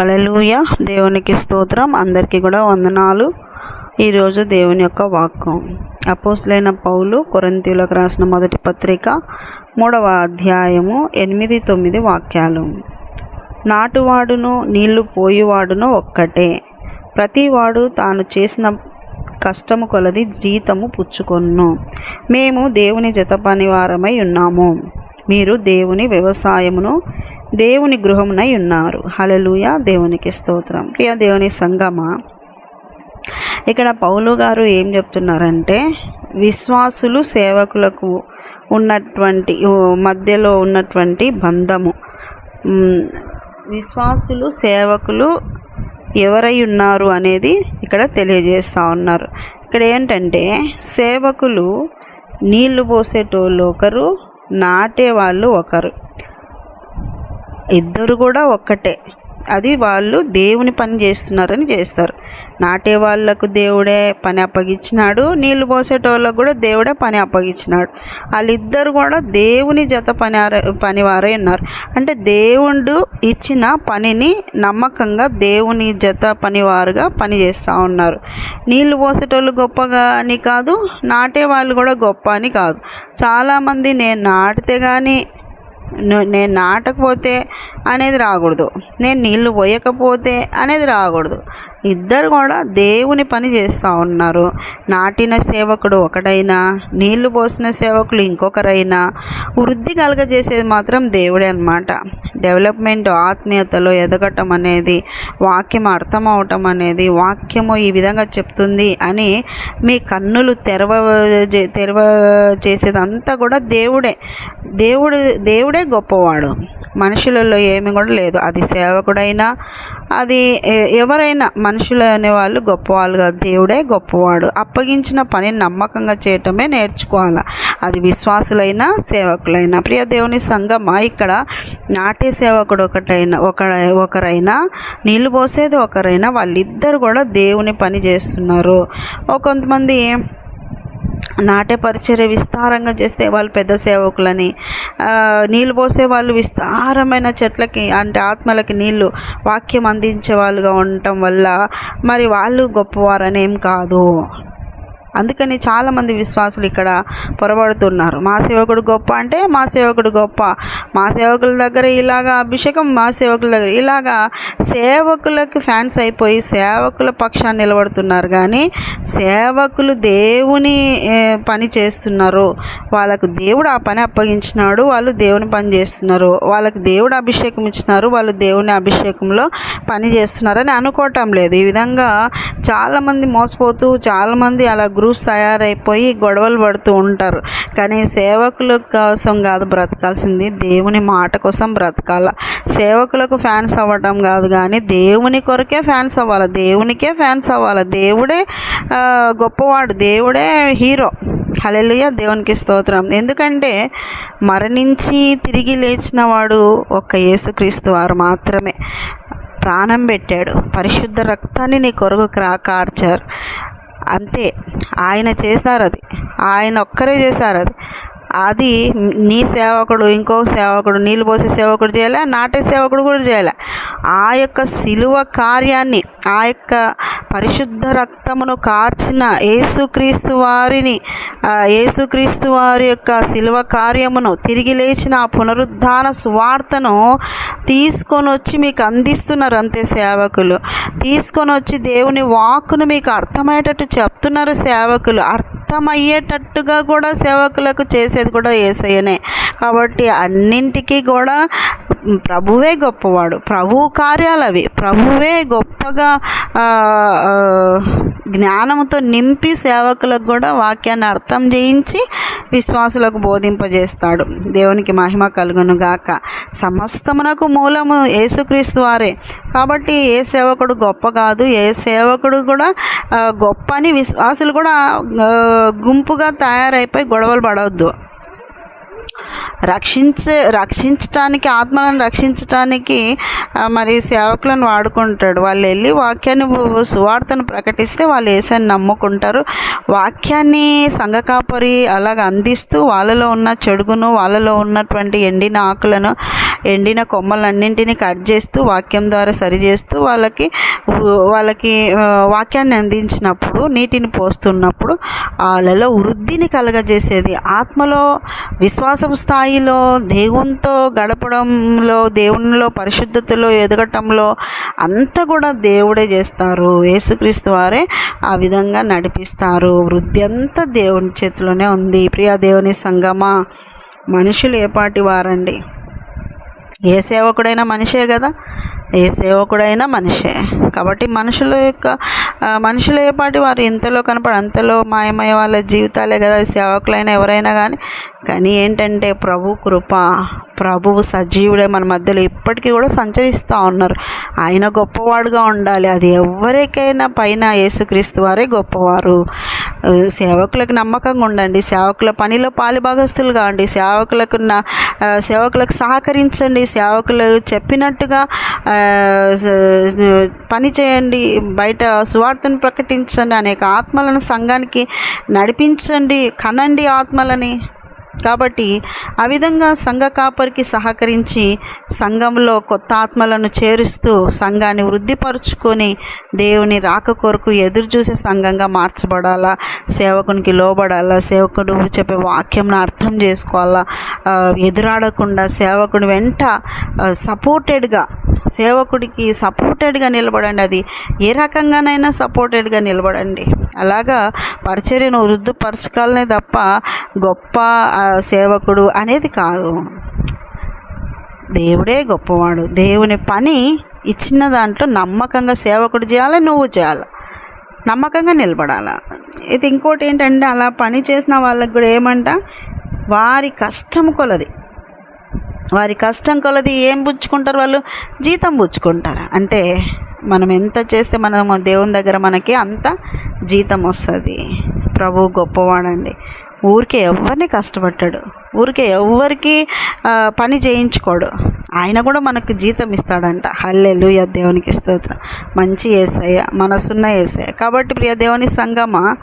హల్లెలూయా. దేవునికి స్తోత్రం. అందరికీ కూడా వందనాలు. ఈరోజు దేవుని యొక్క వాక్యం. అపోస్లైన పౌలు కొరంతీలకు రాసిన మొదటి పత్రిక మూడవ అధ్యాయము ఎనిమిది తొమ్మిది వాక్యాలు. నాటువాడును నీళ్ళు పోయేవాడును ఒక్కటే. ప్రతివాడు తాను చేసిన కష్టము కొలది జీతము పుచ్చుకొను మేము దేవుని జత పనివారమై ఉన్నాము. మీరు దేవుని వ్యవసాయమును దేవుని గృహమునై ఉన్నారు. హలలుయ దేవునికి స్తోత్రం. ప్రియ దేవుని సంగమ ఇక్కడ పౌలు గారు ఏం చెప్తున్నారంటే విశ్వాసులు సేవకులకు ఉన్నటువంటి మధ్యలో ఉన్నటువంటి బంధము. విశ్వాసులు సేవకులు ఎవరై ఉన్నారు అనేది ఇక్కడ తెలియజేస్తూ ఉన్నారు. ఇక్కడ ఏంటంటే సేవకులు నీళ్ళు పోసేటోళ్ళు ఒకరు నాటే వాళ్ళు ఒకరు. ఇద్దరు కూడా ఒక్కటే. అది వాళ్ళు దేవుని పని చేస్తున్నారని చేస్తారు. నాటే వాళ్ళకు దేవుడే పని అప్పగించినాడు. నీళ్ళు పోసేటోళ్ళకు కూడా దేవుడే పని అప్పగించినాడు. వాళ్ళిద్దరు కూడా దేవుని జత పని పనివారై ఉన్నారు అంటే దేవుడు ఇచ్చిన పనిని నమ్మకంగా దేవుని జత పనివారుగా పని చేస్తూ ఉన్నారు. నీళ్ళు పోసేటోళ్ళు గొప్పగా అని కాదు నాటే వాళ్ళు కూడా గొప్ప అని కాదు. చాలామంది నేను నాటితే కానీ నేను నాటకపోతే అనేది రాకూడదు. నేను నీళ్ళు పోయకపోతే అనేది రాకూడదు. ఇద్దరు కూడా దేవుని పని చేస్తూ ఉన్నారు. నాటిన సేవకుడు ఒకడైనా నీళ్ళు పోసిన సేవకులు ఇంకొకరైనా వృద్ధి కలగజేసేది మాత్రం దేవుడే అన్నమాట. డెవలప్మెంట్ ఆత్మీయతలో ఎదగటం అనేది వాక్యం అర్థం అవటం అనేది వాక్యము ఈ విధంగా చెప్తుంది అని మీ కన్నులు తెరవ తెరవ చేసేదంతా కూడా దేవుడే. దేవుడు దేవుడే గొప్పవాడు. మనుషులలో ఏమి కూడా లేదు. అది సేవకుడైనా అది ఎవరైనా మనుషులు అనేవాళ్ళు గొప్పవాళ్ళు కాదు. దేవుడే గొప్పవాడు. అప్పగించిన పని నమ్మకంగా చేయటమే నేర్చుకోవాలి. అది విశ్వాసులైనా సేవకులైనా. ప్రియ దేవుని సంగమ ఇక్కడ నాటే సేవకుడు ఒకటైనా ఒక ఒకరైనా నీళ్ళు పోసేది ఒకరైనా వాళ్ళిద్దరు కూడా దేవుని పని చేస్తున్నారు. కొంతమంది నాటే పరిచర్య విస్తారంగా చేస్తే వాళ్ళు పెద్ద సేవకులని నీళ్ళు పోసే వాళ్ళు విస్తారమైన చెట్లకి అంటే ఆత్మలకి నీళ్ళు వాక్యం అందించే వాళ్ళుగా ఉండటం వల్ల మరి వాళ్ళు గొప్పవారని ఏం కాదు. అందుకని చాలామంది విశ్వాసులు ఇక్కడ పొరబడుతున్నారు. మా సేవకుడు గొప్ప అంటే మా సేవకుడు గొప్ప. మా సేవకుల దగ్గర ఇలాగా అభిషేకం మా సేవకుల దగ్గర ఇలాగా సేవకులకు ఫ్యాన్స్ అయిపోయి సేవకుల పక్షాన్ని నిలబడుతున్నారు. కానీ సేవకులు దేవుని పని చేస్తున్నారు. వాళ్ళకు దేవుడు ఆ పని అప్పగించినాడు వాళ్ళు దేవుని పని చేస్తున్నారు. వాళ్ళకి దేవుడు అభిషేకం ఇచ్చినారు వాళ్ళు దేవుని అభిషేకంలో పని చేస్తున్నారని అనుకోవటం లేదు. ఈ విధంగా చాలామంది మోసపోతూ చాలామంది అలా గ్రూప్స్ తయారైపోయి గొడవలు పడుతూ ఉంటారు. కానీ సేవకుల కోసం కాదు బ్రతకాల్సింది. దేవుని మాట కోసం బ్రతకాల. సేవకులకు ఫ్యాన్స్ అవ్వటం కాదు కానీ దేవుని కొరకే ఫ్యాన్స్ అవ్వాలి. దేవునికే ఫ్యాన్స్ అవ్వాలి. దేవుడే గొప్పవాడు. దేవుడే హీరో. హలెలుయ దేవునికి స్తోత్రం. ఎందుకంటే మరణించి తిరిగి లేచిన వాడు ఒక్క యేసుక్రీస్తు వారు మాత్రమే. ప్రాణం పెట్టాడు. పరిశుద్ధ రక్తాన్ని నీ కొరకు క్రా కార్చారు. అంతే. ఆయన చేశారు అది ఆయన ఒక్కరే చేశారు అది అది నీ సేవకుడు ఇంకో సేవకుడు నీళ్ళు పోసే సేవకుడు చేయాలా? నాటే సేవకుడు కూడా చేయాలి? ఆ యొక్క శిలువ కార్యాన్ని ఆ యొక్క పరిశుద్ధ రక్తమును కార్చిన యేసుక్రీస్తు వారిని యేసుక్రీస్తు వారి యొక్క శిలువ కార్యమును తిరిగి లేచిన ఆ పునరుద్ధాన సువార్తను తీసుకొని వచ్చి మీకు అందిస్తున్నారు అంతే సేవకులు. తీసుకొని వచ్చి దేవుని వాక్కును మీకు అర్థమయ్యేటట్టు చెప్తున్నారు సేవకులు. అర్థమయ్యేటట్టుగా కూడా సేవకులకు చేసేది కూడా ఏసయ్యనే. కాబట్టి అన్నింటికీ కూడా ప్రభువే గొప్పవాడు. ప్రభు కార్యాలు అవి. ప్రభువే గొప్పగా జ్ఞానంతో నింపి సేవకులకు కూడా వాక్యాన్ని అర్థం చేయించి విశ్వాసులకు బోధింపజేస్తాడు. దేవునికి మహిమ కలుగును గాక సమస్తమునకు మూలము యేసుక్రీస్తు వారే. కాబట్టి ఏ సేవకుడు గొప్ప కాదు ఏ సేవకుడు కూడా గొప్ప అని విశ్వాసులు కూడా గుంపుగా తయారైపోయి గొడవలు పడవద్దు. రక్షించే రక్షించటానికి ఆత్మలను రక్షించటానికి మరి సేవకులను వాడుకుంటాడు. వాళ్ళు వెళ్ళి వాక్యాన్ని సువార్తను ప్రకటిస్తే వాళ్ళు ఏసని నమ్ముకుంటారు. వాక్యాన్ని సంఘకాపరి అలాగ అందిస్తూ వాళ్ళలో ఉన్న చెడుగును వాళ్ళలో ఉన్నటువంటి ఎండిన ఆకులను ఎండిన కొమ్మలన్నింటినీ కట్ చేస్తూ వాక్యం ద్వారా సరిచేస్తూ వాళ్ళకి వాళ్ళకి వాక్యాన్ని అందించినప్పుడు నీటిని పోస్తున్నప్పుడు వాళ్ళలో వృద్ధిని కలగజేసేది. ఆత్మలో విశ్వాసం స్థాయిలో దేవునితో గడపడంలో దేవునిలో పరిశుద్ధతలో ఎదగటంలో అంతా కూడా దేవుడే చేస్తారు. యేసుక్రీస్తు వారే ఆ విధంగా నడిపిస్తారు. వృద్ధి అంతా దేవుని చేతిలోనే ఉంది. ప్రియా దేవుని సంగమా మనుషులు ఏపాటి వారండి? ఏ సేవకుడైనా మనిషే కదా? ఏ సేవకుడైనా మనిషే. కాబట్టి మనుషుల యొక్క మనుషుల ఏపాటి వారు ఇంతలో కనపడ అంతలో మాయమయ్యే వాళ్ళ జీవితాలే కదా సేవకులైనా ఎవరైనా కానీ కానీ ఏంటంటే ప్రభు కృప ప్రభువు సజీవుడే మన మధ్యలో ఇప్పటికీ కూడా సంచరిస్తూ ఉన్నారు. ఆయన గొప్పవాడుగా ఉండాలి. అది ఎవరికైనా పైన యేసుక్రీస్తు వారే గొప్పవారు. సేవకులకు నమ్మకంగా ఉండండి. సేవకుల పనిలో పాలిభాగస్తులు కావండి. సేవకులకు సేవకులకు సహకరించండి. సేవకులు చెప్పినట్టుగా పని చేయండి. బయట సువార్తను ప్రకటించండి. అనేక ఆత్మలను సంఘానికి నడిపించండి. కనండి ఆత్మలని. కాబట్టి ఆ విధంగా సంఘ కాపరికి సహకరించి సంఘంలో కొత్త ఆత్మలను చేరుస్తూ సంఘాన్ని వృద్ధిపరుచుకొని దేవుని రాక కొరకు ఎదురు చూసే సంఘంగా మార్చబడాలా? సేవకునికి లోబడాలా? సేవకుడు చెప్పే వాక్యంను అర్థం చేసుకోవాలా? ఎదురాడకుండా సేవకుడు వెంట సపోర్టెడ్గా సేవకుడికి సపోర్టెడ్గా నిలబడండి. అది ఏ రకంగానైనా సపోర్టెడ్గా నిలబడండి. అలాగా పరిచర్యను వృద్ధిపరచకాలనే తప్ప గొప్ప సేవకుడు అనేది కాదు. దేవుడే గొప్పవాడు. దేవుని పని ఇచ్చిన దాంట్లో నమ్మకంగా సేవకుడు చేయాలి నువ్వు చేయాలి? నమ్మకంగా నిలబడాలి? ఇది ఇంకోటి ఏంటంటే అలా పని చేసిన వాళ్ళకి కూడా ఏమంట? వారి కష్టం కొలది. వారి కష్టం కొలది ఏం పుచ్చుకుంటారు వాళ్ళు? జీతం పుచ్చుకుంటారు? అంటే మనం ఎంత చేస్తే మనము దేవుని దగ్గర మనకి అంత జీతం వస్తుంది. ప్రభు గొప్పవాడండి. ఊరికే ఎవరిని కష్టపడ్డాడు ఊరికే ఎవరికి పని చేయించుకోడు. ఆయన కూడా మనకు జీతం ఇస్తాడంట. హల్లెలూయ దేవునికి స్తోత్రం. మంచి ఏసయ్య మనసున్న ఏసయ్య. కాబట్టి ప్రియ దేవుని సంగమా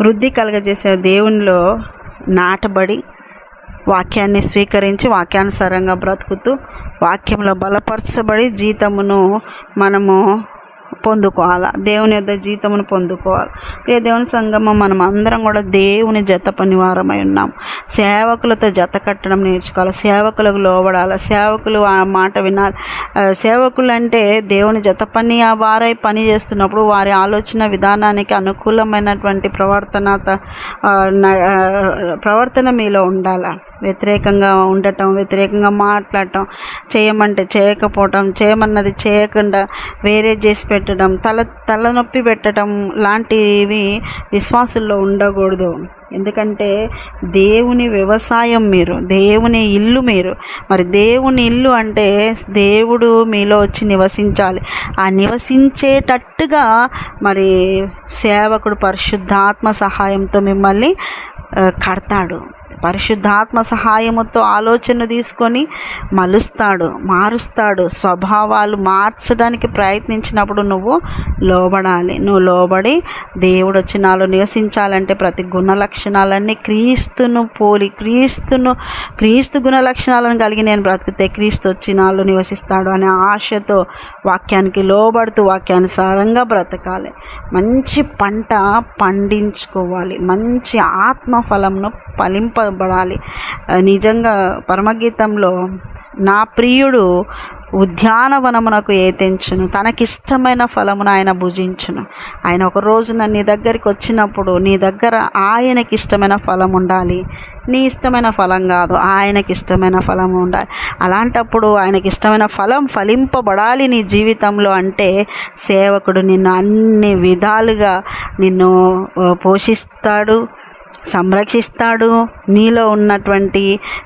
వృద్ధి కలగజేసే దేవునిలో నాటబడి వాక్యాన్ని స్వీకరించి వాక్యానుసారంగా బ్రతుకుతూ వాక్యంలో బలపరచబడి జీతమును మనము పొందుకోవాలి? దేవుని యొక్క జీతమును పొందుకోవాలి. ప్రియ దేవుని సంగమం మనం అందరం కూడా దేవుని జత పనివారమై ఉన్నాం. సేవకులతో జత కట్టడం నేర్చుకోవాలి. సేవకులకు లోబడాలి? సేవకులు ఆ మాట వినాలి. సేవకులు అంటే దేవుని జత పని ఆ వారై పని చేస్తున్నప్పుడు వారి ఆలోచన విధానానికి అనుకూలమైనటువంటి ప్రవర్తన ప్రవర్తన మీలో ఉండాలి? వ్యతిరేకంగా ఉండటం వ్యతిరేకంగా మాట్లాడటం చేయమంటే చేయకపోవటం చేయమన్నది చేయకుండా వేరే చేసి పెట్టడం తల తలనొప్పి పెట్టడం లాంటివి విశ్వాసుల్లో ఉండకూడదు. ఎందుకంటే దేవుని వ్యవసాయం మీరు దేవుని ఇల్లు మీరు. మరి దేవుని ఇల్లు అంటే దేవుడు మీలో వచ్చి నివసించాలి. ఆ నివసించేటట్టుగా మరి సేవకుడు పరిశుద్ధాత్మ సహాయంతో మిమ్మల్ని కడతాడు. పరిశుద్ధాత్మ సహాయముతో ఆలోచన తీసుకొని మలుస్తాడు మారుస్తాడు. స్వభావాలు మార్చడానికి ప్రయత్నించినప్పుడు నువ్వు లోబడాలి. నువ్వు లోబడి దేవుడు వచ్చి నాలో నివసించాలంటే ప్రతి గుణ లక్షణాలన్నీ క్రీస్తును పోలి క్రీస్తును క్రీస్తు గుణ లక్షణాలను కలిగి నేను బ్రతికితే క్రీస్తు వచ్చి నాలో నివసిస్తాడు అనే ఆశతో వాక్యానికి లోబడుతూ వాక్యానుసారంగా బ్రతకాలి. మంచి పంట పండించుకోవాలి. మంచి ఆత్మ ఫలింప పడాలి. నిజంగా పరమగీతంలో నా ప్రియుడు ఉద్యానవనమునకు ఏతించును. తనకిష్టమైన ఫలమును ఆయన భుజించును. ఆయన ఒక రోజున నీ దగ్గరికి వచ్చినప్పుడు నీ దగ్గర ఆయనకి ఇష్టమైన ఫలం ఉండాలి నీ ఇష్టమైన ఫలం కాదు ఆయనకి ఇష్టమైన ఫలం ఉండాలి. అలాంటప్పుడు ఆయనకి ఇష్టమైన ఫలం ఫలింపబడాలి నీ జీవితంలో అంటే సేవకుడు నిన్ను అన్ని విధాలుగా నిన్ను పోషిస్తాడు. సంరక్షిస్తాడు. నీలో ఉన్నటువంటి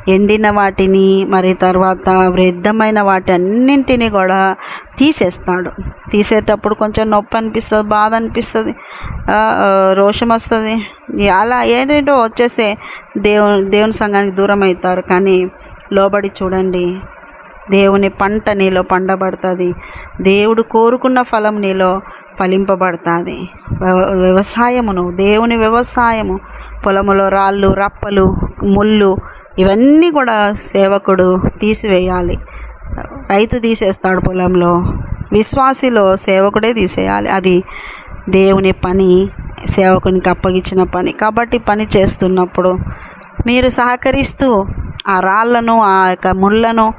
ఎండిన వాటిని మరి తర్వాత వృద్ధమైన వాటి అన్నింటినీ కూడా తీసేస్తాడు. తీసేటప్పుడు కొంచెం నొప్పి అనిపిస్తుంది బాధ అనిపిస్తుంది రోషం వస్తుంది. అలా ఏంటంటే వచ్చేస్తే దేవుని దేవుని సంఘానికి దూరం అవుతారు కానీ లోబడి చూడండి దేవుని పంట నీలో పండబడుతుంది. దేవుడు కోరుకున్న ఫలం నీలో ఫలింపబడుతుంది. వ్యవసాయమును దేవుని వ్యవసాయము పొలములో రాళ్ళు రప్పలు ముళ్ళు ఇవన్నీ కూడా సేవకుడు తీసివేయాలి. రైతు తీసేస్తాడు పొలంలో. విశ్వాసిలో సేవకుడే తీసేయాలి. అది దేవుని పని సేవకునికి అప్పగించిన పని. కాబట్టి పని చేస్తున్నప్పుడు మీరు సహకరిస్తూ ఆ రాళ్ళను ఆ యొక్క ముళ్ళను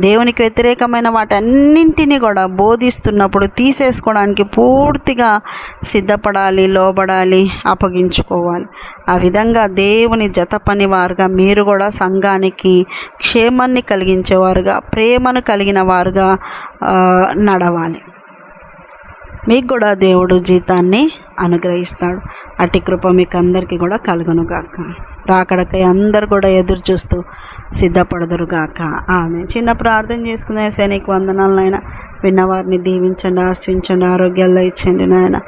దేవునికి వ్యతిరేకమైన వాటన్నింటినీ కూడా బోధిస్తున్నప్పుడు తీసేసుకోవడానికి పూర్తిగా సిద్ధపడాలి లోబడాలి అప్పగించుకోవాలి. ఆ విధంగా దేవుని జత పనివారుగా మీరు కూడా సంఘానికి క్షేమాన్ని కలిగించేవారుగా ప్రేమను కలిగిన వారుగా నడవాలి. మీకు కూడా దేవుడు జీతాన్ని అనుగ్రహిస్తాడు. అట్టి కృప మీకు అందరికీ కూడా కలుగునుగాక. రాకడకై అందరు కూడా ఎదురు చూస్తూ సిద్ధపడదురు గాక. ఆమె చిన్న ప్రార్థన చేసుకునే సైనిక వందనాలనైనా విన్నవారిని దీవించండి ఆశ్రయించండి ఆరోగ్యాల్లో ఇచ్చండి నాయన.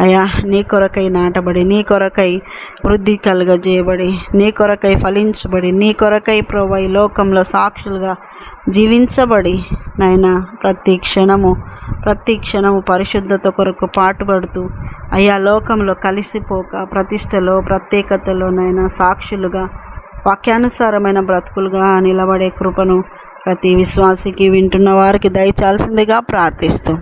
అయ్యా నీ కొరకై నాటబడి నీ కొరకై వృద్ధి కలుగజేయబడి నీ కొరకై ఫలించబడి నీ కొరకై ప్రభా ఈ లోకంలో సాక్షులుగా జీవించబడి నాయన ప్రతి క్షణము ప్రతి క్షణము పరిశుద్ధత కొరకు పాటుపడుతూ అయ్యా లోకంలో కలిసిపోక ప్రతిష్టలో ప్రత్యేకతలోనైనా సాక్షులుగా వాక్యానుసారమైన బ్రతుకులుగా నిలబడే కృపను ప్రతి విశ్వాసికి వింటున్న వారికి దయచాల్సిందిగా ప్రార్థిస్తూ.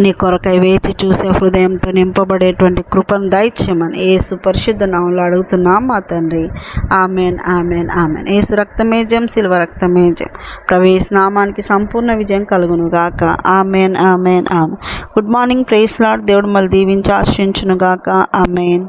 నీ కొరకై వేచి చూసే హృదయంతో నింపబడేటువంటి కృపను దయచేయమని ఏసు పరిశుద్ధ నామంలో అడుగుతున్నాం మా తండ్రి. Amen amen amen. ఏసు రక్తమేజం శిల్వ రక్తమేజం ప్రవేశ నామానికి సంపూర్ణ విజయం కలుగును గాక amen amen amen. Good morning praise Lord దేవుడు మళ్ళీ దీవించి ఆశ్రయించును గాక ఆమెన్.